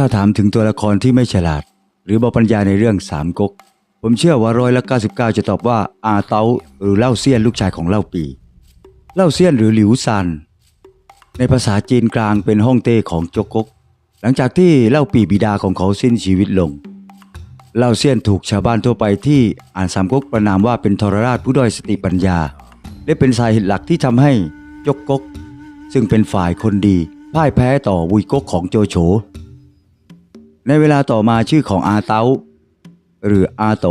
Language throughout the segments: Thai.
ถ้าถามถึงตัวละครที่ไม่ฉลาด หรือบปัญญาในเรื่องสามก๊ก ผมเชื่อว่าร้อยละ99 จะตอบว่าอาเตาหรือเล่าเซียนลูกชายของเล่าปี เล่าเซียนหรือหลิวซัน ในภาษาจีนกลางเป็นฮ่องเต้ของจกก๊ก หลังจากที่เล่าปีบิดาของเขาสิ้นชีวิตลง เล่าเซียนถูกชาวบ้านทั่วไปที่อ่านสามก๊กประนามว่าเป็นทรราชผู้ด้อยสติปัญญา และเป็นสาเหตุหลักที่ทำให้จกก๊กซึ่งเป็นฝ่ายคนดีพ่ายแพ้ต่อวุยก๊กของโจโฉ ในเวลาต่อมาชื่อของอาเตาหรืออาโต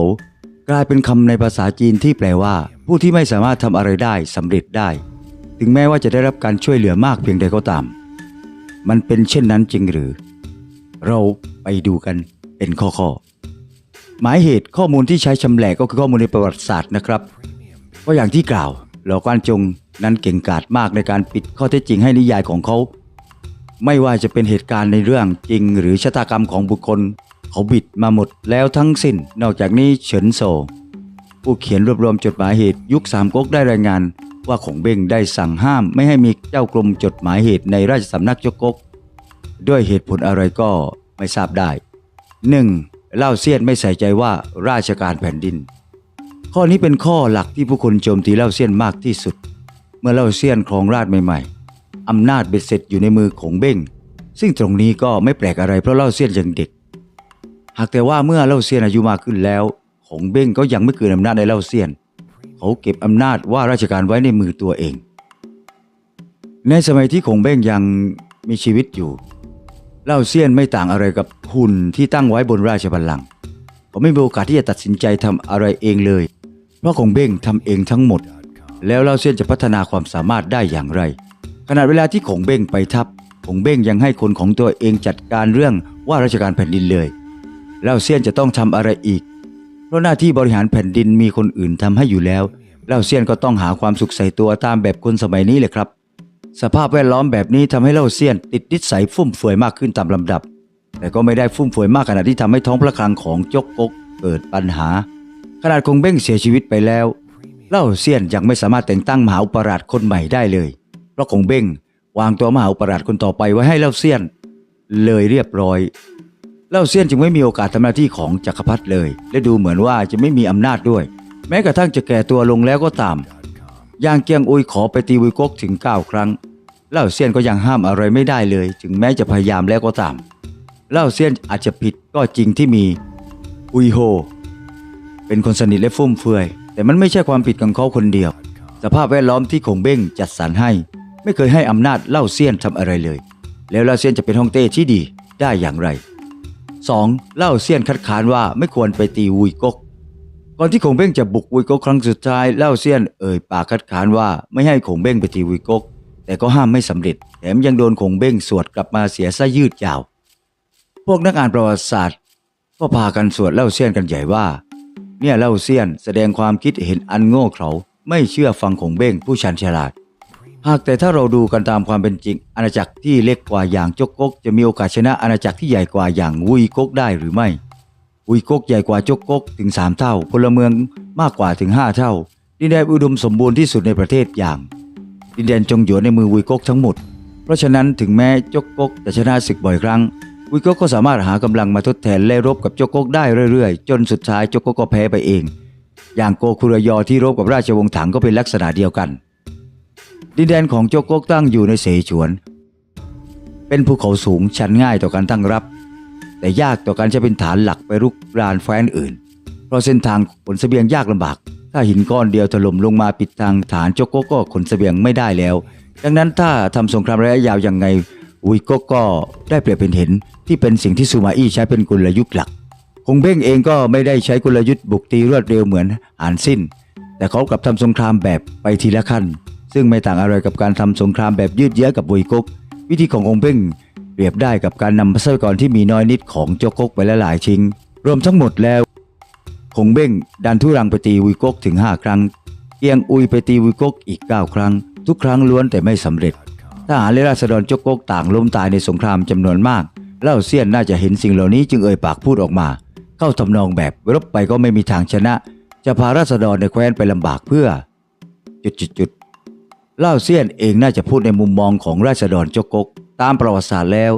กลายเป็นคำในภาษาจีนที่แปลว่า ผู้ที่ไม่สามารถทำอะไรได้สำเร็จได้ ถึงแม้ว่าจะได้รับการช่วยเหลือมากเพียงใดก็ตาม มันเป็นเช่นนั้นจริงหรือ เราไปดูกันเป็นข้อข้อหมายเหตุข้อมูลที่ใช้ชำแหละก็คือข้อมูลในประวัติศาสตร์นะครับเพราะอย่างที่กล่าวหลอกวานจงนั้นเก่งกาจมากในการปิดข้อเท็จจริงให้นิยายของเขา ไม่ว่าจะเป็นเหตุการณ์ในเรื่องจริงหรือชะตากรรมของบุคคล เขาบิดมาหมดแล้วทั้งสิ้น นอกจากนี้เฉินโซ ผู้เขียนรวบรวมจดหมายเหตุยุคสามก๊กได้รายงาน ว่าของเบ้งได้สั่งห้ามไม่ให้มีเจ้ากรมจดหมายเหตุในราชสำนักจกก๊กด้วยเหตุผลอะไรก็ไม่ทราบได้ 1. เล่าเซียนไม่ใส่ใจว่าราชการแผ่นดิน ข้อนี้เป็นข้อหลักที่ผู้คนโจมตีเล่าเซียนมากที่สุด เมื่อเล่าเซียนครองราชใหม่ๆ อำนาจเบ็ดเสร็จอยู่ในมือของเบ้ง ซึ่งตรงนี้ก็ไม่แปลกอะไรเพราะเล่าเซียนยังเด็ก หากแต่ว่าเมื่อเล่าเซียนอายุมากขึ้นแล้ว ของเบ้งก็ยังไม่เกินอำนาจในเล่าเซียน เขาเก็บอำนาจว่าราชการไว้ในมือตัวเอง ในสมัยที่ของเบ้งยังมีชีวิตอยู่ เล่าเซียนไม่ต่างอะไรกับหุ่นที่ตั้งไว้บนราชบัลลังก์เขาไม่มีโอกาสที่จะตัดสินใจทำอะไรเองเลย เพราะของเบ้งทำเองทั้งหมด แล้วเล่าเซียนจะพัฒนาความสามารถได้อย่างไร ขณะเวลาที่ขงเบ้งไปทัพขงเบ้งยังให้คนของตัวเองจัดการเรื่องว่าราชการแผ่นดินเลยเล่าเซียนจะต้องทำอะไรอีก เพราะหน้าที่บริหารแผ่นดินมีคนอื่นทำให้อยู่แล้วเล่าเซียนก็ต้องหาความสุขใส่ตัวตามแบบคนสมัยนี้เลยครับ สภาพแวดล้อมแบบนี้ทำให้เล่าเซียนติดนิสัยฟุ่มเฟือยมากขึ้นตามลำดับ แต่ก็ไม่ได้ฟุ่มเฟือยมากขนาดที่ทำให้ท้องพระคลังของจกกกเกิดปัญหา ขนาดคงเบ้งเสียชีวิตไปแล้ว เล่าเซียนยังไม่สามารถแต่งตั้งมหาอุปราชคนใหม่ได้เลย พราะคงเบ้งวางตัวมหาอุปราชคนต่อไปไว้ให้เล่าเซียน เลยเรียบร้อย เล่าเซียนจึงไม่มีโอกาสทำหน้าที่ของจักรพรรดิเลย และดูเหมือนว่าจะไม่มีอำนาจด้วย แม้กระทั่งจะแก่ตัวลงแล้วก็ตามย่างเกียงอุยขอไปตีวิกกถึง 9 ครั้ง เล่าเซียนก็ยังห้ามอะไรไม่ได้เลย ถึงแม้จะพยายามแล้วก็ตาม เล่าเซียนอาจจะผิดก็จริงที่มีอุยโฮ เป็นคนสนิทและฟุ่มเฟือย แต่มันไม่ใช่ความผิดของเขาคนเดียว สภาพแวดล้อมที่คงเบ้งจัดสรรให้ ไม่เคยให้อำนาจเล่าเซียนทำอะไรเลย แล้วเล่าเซียนจะเป็นฮ่องเต้ที่ดีได้อย่างไร 2. เล่าเซียนคัดค้านว่าไม่ควรไปตีวุยกก ก่อนที่คงเบ้งจะบุกวุยกกครั้งสุดท้ายเล่าเซียนเอ่ยปากคัดค้านว่าไม่ให้คงเบ้งไปตีวุยกก แต่ก็ห้ามไม่สำเร็จ แถมยังโดนคงเบ้งสวดกลับมาเสียซะยืดยาว พวกนักอ่านประวัติศาสตร์ ก็พากันสวดเล่าเซียนกันใหญ่ว่า เนี่ยเล่าเซียนแสดงความคิดเห็นอันโง่เขลาไม่เชื่อฟังคงเบ้งผู้ชันฉลาด หากแต่ถ้าเราดูกันตามความเป็นจริง อาณาจักรที่เล็กกว่าอย่างจกกก จะมีโอกาสชนะอาณาจักรที่ใหญ่กว่าอย่างวุยกกได้หรือไม่ วุยกกใหญ่กว่าจกกกถึง 3 เท่า พลเมืองมากกว่าถึง 5 เท่า ดินแดนอุดมสมบูรณ์ที่สุดในประเทศอย่าง ดินแดนจงหยวนในมือวุยกกทั้งหมด เพราะฉะนั้นถึงแม้จกกกจะชนะศึกบ่อยครั้งวุยกกก็สามารถหากำลังมาทดแทนและรบกับจกกกได้เรื่อยๆ จนสุดท้ายจกกกก็แพ้ไปเอง อย่างโกคุรยอที่รบกับราชวงศ์ถังก็เป็นลักษณะเดียวกัน ดินแดนของโจกกกตั้งอยู่ในเสฉวน เป็นภูเขาสูงชันง่ายต่อการตั้งรับ แต่ยากต่อการใช้เป็นฐานหลักไปรุกรานแฟนอื่น เพราะเส้นทางขนสเสบียงยากลำบาก ถ้าหินก้อนเดียวถล่มลงมาปิดทางฐานโจกกกก็ขนสเสบียงไม่ได้แล้ว ดังนั้นถ้าทำสงครามระยะยาวยังไงอุยกกก็ได้เปรียบเป็นเห็น ที่เป็นสิ่งที่ซูมาอี้ใช้เป็นกลยุทธ์หลักคงเบ้งเองก็ไม่ได้ใช้กลยุทธ์บุกตีรวดเร็วเหมือนอ่านสิ้น แต่เขากลับทำสงครามแบบไปทีละขั้น ซึ่งไม่ต่างอะไรกับการทำสงครามแบบยืดเยื้อกับบุยกก วิธีขององค์เบ้งเปรียบได้กับการนำทรัพยากรที่มีน้อยนิดของโจกกไปละหลายชิ้นรวมทั้งหมดแล้วคงเบ้งดันทุรังไปตีวุยกกถึง 5 ครั้งเกียงอุยไปตีวุยกกอีก 9 ครั้ง ทุกครั้งล้วนแต่ไม่สำเร็จทหารและราษฎรโจกกกต่างล้มตายในสงครามจำนวนมาก เล่าเซียนน่าจะเห็นสิ่งเหล่านี้จึงเอ่ยปากพูดออกมา เข้าทำนองแบบรบไปก็ไม่มีทางชนะ จะพาราษฎรในแคว้นไปลำบากเพื่อ จุดจุดจุด เล่าเซียนเองน่าจะพูดในมุมมองของราษฎรโจกกตามประวัติศาสตร์แล้ว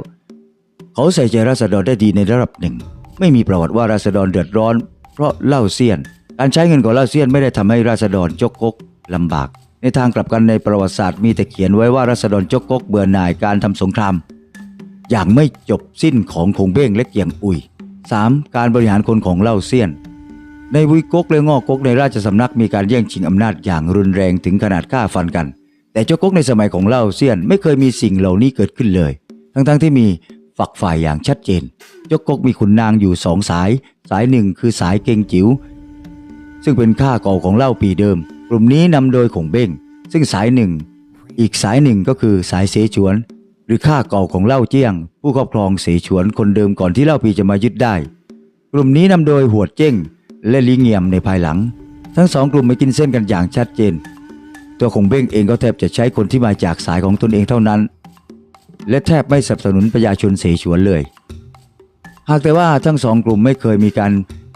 เขาใส่ใจราษฎรได้ดีในระดับหนึ่ง ไม่มีประวัติว่าราษฎรเดือดร้อน เพราะเล้าเซียน การใช้เงินของเล้าเซียนไม่ได้ทำให้ราษฎรจกกกลำบาก ในทางกลับกันในประวัติศาสตร์มีแต่เขียนไว้ว่าราษฎรจกกเบื่อหน่ายการทำสงคราม อย่างไม่จบสิ้นของคงเบ้งและเกียงอุย 3. การบริหารคนของเล่าเซียนในวุยกกและงอกกในราชสำนักมีการแย่งชิงอำนาจอย่างรุนแรงถึงขนาดฆ่าฟันกัน แต่เจ้ากกในสมัยของเล่าเซียนไม่เคยมีสิ่งเหล่านี้เกิดขึ้นเลย ทั้งๆที่มีฝักฝ่ายอย่างชัดเจน เจ้ากกมีขุนนางอยู่สองสาย สายหนึ่งคือสายเกงจิ๋วซึ่งเป็นข้าเก่าของเล่าปีเดิม กลุ่มนี้นำโดยขงเบ้ง ซึ่งสายหนึ่ง อีกสายหนึ่งก็คือสายเสฉวน หรือข้าเก่าของเล่าเจี้ยง ผู้ครอบครองเสฉวนคนเดิมก่อนที่เล่าปีจะมายึดได้ กลุ่มนี้นำโดยหัวเจ้งและลิเงียมในภายหลัง ทั้งสองกลุ่มไม่กินเส้นกันอย่างชัดเจน ตัวของเบ้งเองก็แทบจะใช้คนที่มาจากสายของตนเองเท่านั้น และแทบไม่สนับสนุนประชาชนเสฉวนเลย หากแต่ว่าทั้งสองกลุ่มไม่เคยมีการ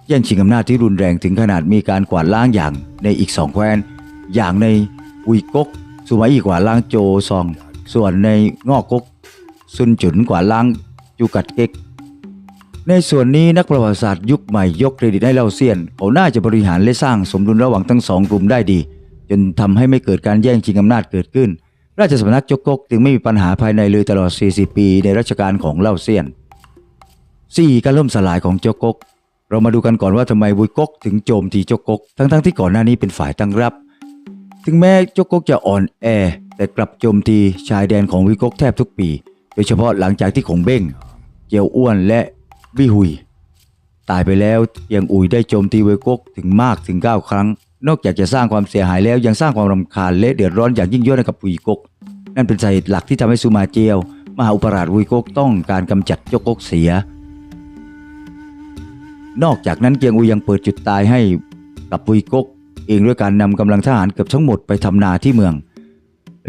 แย่งชิงอำนาจที่รุนแรงถึงขนาดมีการกวาดล้างอย่างในอีกสองแคว้น อย่างในอุยกกสุมาอีกวาดล้างโจซอง ส่วนในงอกกกซุนจุนกวาดล้างจูกัดเก็ก ในส่วนนี้นักประวัติศาสตร์ยุคใหม่ยกเครดิตให้เล่าเซียนเขาน่าจะบริหารและสร้างสมดุลระหว่างทั้งสองกลุ่มได้ดี จนทำให้ไม่เกิดการแย่งชิงอำนาจเกิดขึ้น ราชสำนักจกกกจึงไม่มีปัญหาภายในเลยตลอด 40 ปีในรัชกาลของเล่าเซียน 4. การล่มสลายของจกกก เรามาดูกันก่อนว่าทำไมวุยกกถึงโจมตีจกกก ทั้งๆที่ก่อนหน้านี้เป็นฝ่ายตั้งรับ ถึงแม้จกกกจะอ่อนแอ แต่กลับโจมตีชายแดนของวิกกแทบทุกปี โดยเฉพาะหลังจากที่ขงเบ้ง เจียวอ้วนและวิหุยตายไปแล้วเกียงอุยได้โจมตีเวกกถึงมากถึง 9 ครั้ง นอกจากจะสร้างความเสียหายแล้วยังสร้างความรำคาญและเดือดร้อนอย่างยิ่งยวดให้กับวุยกก นั่นเป็นสาเหตุหลักที่ทำให้ซูมาเจียว มหาอุปราชวุยกกต้องการกำจัดจกกกเสีย นอกจากนั้นเกียงอุยยังเปิดจุดตายให้กับวุยกก เองด้วยการนำกำลังทหารเกือบทั้งหมดไปทำนาที่เมือง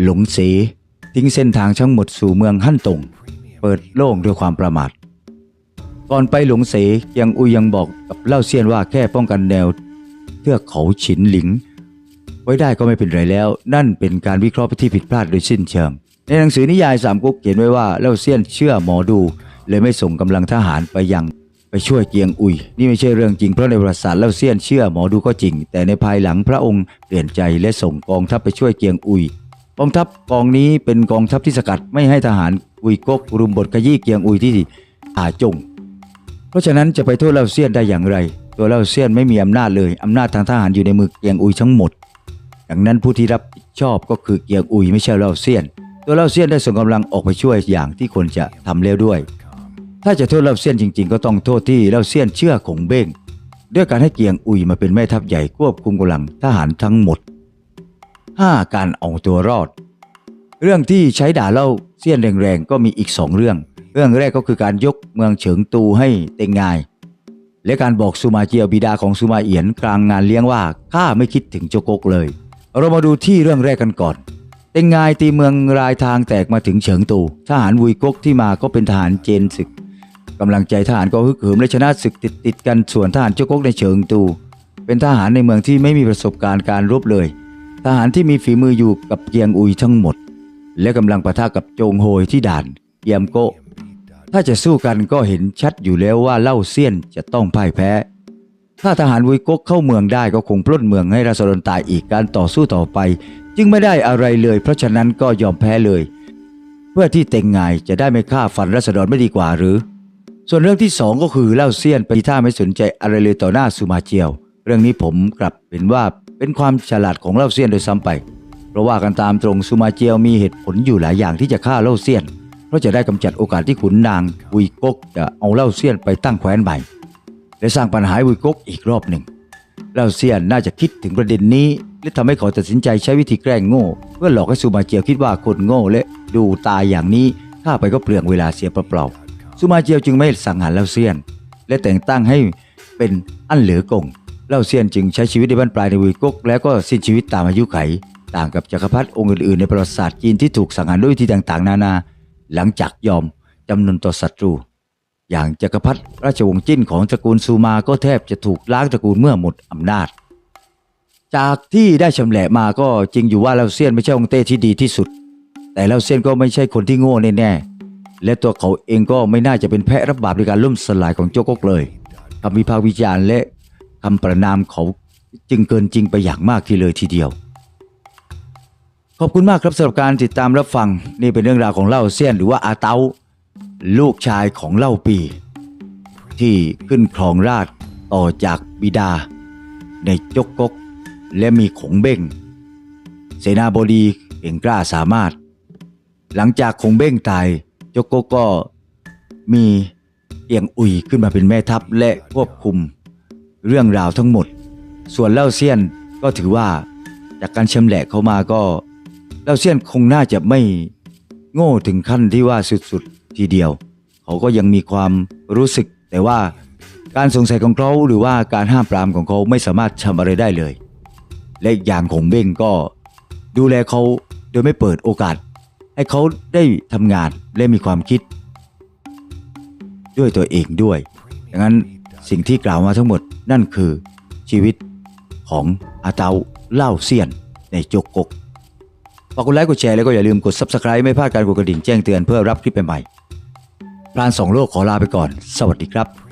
หลงเสทิ้งเส้นทางทั้งหมดสู่เมืองฮั่นตงเปิดโล่งด้วยความประมาทก่อนไปหลงเสเกียงอุยยังบอกกับเล่าเซียนว่าแค่ป้องกันแนว ทือกเขาฉินหลิง ไว้ได้ก็ไม่เป็นไรแล้ว นั่นเป็นการวิเคราะห์ที่ผิดพลาดโดยสิ้นเชิง ในหนังสือนิยายสามก๊กเขียนไว้ว่าเล่าเซียนเชื่อหมอดู เลยไม่ส่งกำลังทหารไปยังไปช่วยเกียงอุย นี่ไม่ใช่เรื่องจริงเพราะในประวัติศาสตร์เล่าเซียนเชื่อหมอดูก็จริง แต่ในภายหลังพระองค์เปลี่ยนใจและส่งกองทัพไปช่วยเกียงอุย กองทัพกองนี้เป็นกองทัพที่สกัดไม่ให้ทหารอุยกกรุมบทขยี้เกียงอุยที่อาจง เพราะฉะนั้นจะไปโทษเล่าเซียนได้อย่างไร ตัวเล่าเซียนไม่มีอำนาจเลย อำนาจทางทหารอยู่ในมือเกียงอุยทั้งหมด ดังนั้นผู้ที่รับผิดชอบก็คือเกียงอุยไม่ใช่เล่าเซียน ตัวเล่าเซียนได้ส่งกำลังออกไปช่วยอย่างที่ควรจะทำแล้วด้วย ถ้าจะโทษเล่าเซียนจริง ๆ ก็ต้องโทษที่เล่าเซียนเชื่อขงเบ้งด้วยการให้เกียงอุยมาเป็นแม่ทัพใหญ่ควบคุมกำลังทหารทั้งหมด 5. การเอาตัวรอด เรื่องที่ใช้ด่าเล่าเซียนแรงๆก็มีอีกสองเรื่อง เรื่องแรกก็คือการยกเมืองเฉิงตูให้เต็งงาย และการบอกซูมาเจียวบิดาของซูมาเอียนกลางงานเลี้ยงว่าข้าไม่คิดถึงโจโกกเลย เรามาดูที่เรื่องแรกกันก่อนเต็งงายตีเมืองรายทางแตกมาถึงเฉิงตูทหารวุยกกที่มาก็เป็นทหารเจนศึกกำลังใจทหารก็ฮึกเหิมและชนะศึกติดติดกันส่วนทหารโจโกกในเฉิงตู เป็นทหารในเมืองที่ไม่มีประสบการณ์การรบเลย ทหารที่มีฝีมืออยู่กับเกียงอุยทั้งหมด และกำลังปะทะกับโจงโฮยที่ด่านเยียมโก ถ้าจะสู้กันก็เห็นชัดอยู่แล้วว่าเล่าเซียนจะต้องพ่ายแพ้ ถ้าทหารวุยกกเข้าเมืองได้ก็คงปล้นเมืองให้ราษฎรตายอีกการต่อสู้ต่อไป จึงไม่ได้อะไรเลย เพราะฉะนั้นก็ยอมแพ้เลย เพื่อที่เต็งงายจะได้ไม่ฆ่าฟันราษฎรไม่ดีกว่าหรือ ส่วนเรื่องที่สองก็คือเล่าเซียนไปท่าไม่สนใจอะไรเลยต่อหน้าซูมาเจียว เรื่องนี้ผมกลับเห็นว่าเป็นความฉลาดของเล่าเซียนโดยซ้ำไป เพราะว่ากันตามตรงซูมาเจียวมีเหตุผลอยู่หลายอย่างที่จะฆ่าเล่าเซียน เพราะจะได้กำจัดโอกาสที่ขุนนางอุยกกจะเอาเล่าเซียนไปตั้งแคว้นใหม่และสร้างปัญหาให้อุยกกอีกรอบหนึ่งเล่าเซียนน่าจะคิดถึงประเด็นนี้และทำให้เขาตัดสินใจใช้วิธีแกล้งโง่ เพื่อหลอกให้ซูมาเจียวคิดว่าคนโง่และดูตายอย่างนี้ฆ่าไปก็เปลืองเวลาเสียเปล่าๆซูมาเจียวจึงไม่สังหารเล่าเซียน และแต่งตั้งให้เป็นอันเหลือกงเล่าเซียนจึงใช้ชีวิตในบ้านปลายในวุยกกแล้วก็สิ้นชีวิตตามอายุไข ต่างกับจักรพรรดิองค์อื่นๆในประวัติศาสตร์จีนที่ถูกสังหารด้วยวิธีต่างๆ นานา หลังจากยอมจำนนต่อศัตรู อย่างจักรพรรดิราชวงศ์จิ้นของตระกูลซูมาก็แทบจะถูกล้างตระกูลเมื่อหมดอำนาจ จากที่ได้ชำแหละมาก็จริงอยู่ว่าเล่าเซียนไม่ใช่องเต้ที่ดีที่สุด แต่เล่าเซียนก็ไม่ใช่คนที่โง่แน่ๆและตัวเขาเองก็ไม่น่าจะเป็นแพะรับบาปในการล่มสลายของโจกกเลยคำวิพากษ์วิจารณ์และคำประนามเขาจึงเกินจริงไปอย่างมากทีเลยทีเดียว ขอบคุณมากครับสำหรับการติดตามรับฟัง นี่เป็นเรื่องราวของเล่าเซียนหรือว่าอาเตาลูกชายของเล่าปี ที่ขึ้นครองราชต่อจากบิดา ในจกกก และมีขงเบ้งเสนาบดีเก่งกล้าสามารถ หลังจากคงเบ้งตายจกกกก็มีเอียงอุ่ยขึ้นมาเป็นแม่ทัพและควบคุมเรื่องราวทั้งหมด ส่วนเล่าเซียนก็ถือว่าจากการชำแหละเขามาก็ เล่าเซียนคงน่าจะไม่โง่ถึงขั้นที่ว่าสุดๆทีเดียว เขาก็ยังมีความรู้สึกแต่ว่าการสงสัยของเขาหรือว่าการห้ามปรามของเขาไม่สามารถทำอะไรได้เลย และอีกอย่างของเบ้งก็ดูแลเขาโดยไม่เปิดโอกาส ให้เขาได้ทำงานและมีความคิด ด้วยตัวเองด้วยดังนั้นสิ่งที่กล่าวมาทั้งหมดนั่นคือชีวิตของอาเตาเล่าเซียนในจกกก ฝากกดไลค์กดแชร์แล้วก็อย่าลืมกด Subscribe ไม่พลาดการกดกระดิ่งแจ้งเตือนเพื่อรับคลิปใหม่ๆพรานสองโลกขอลาไปก่อน สวัสดีครับ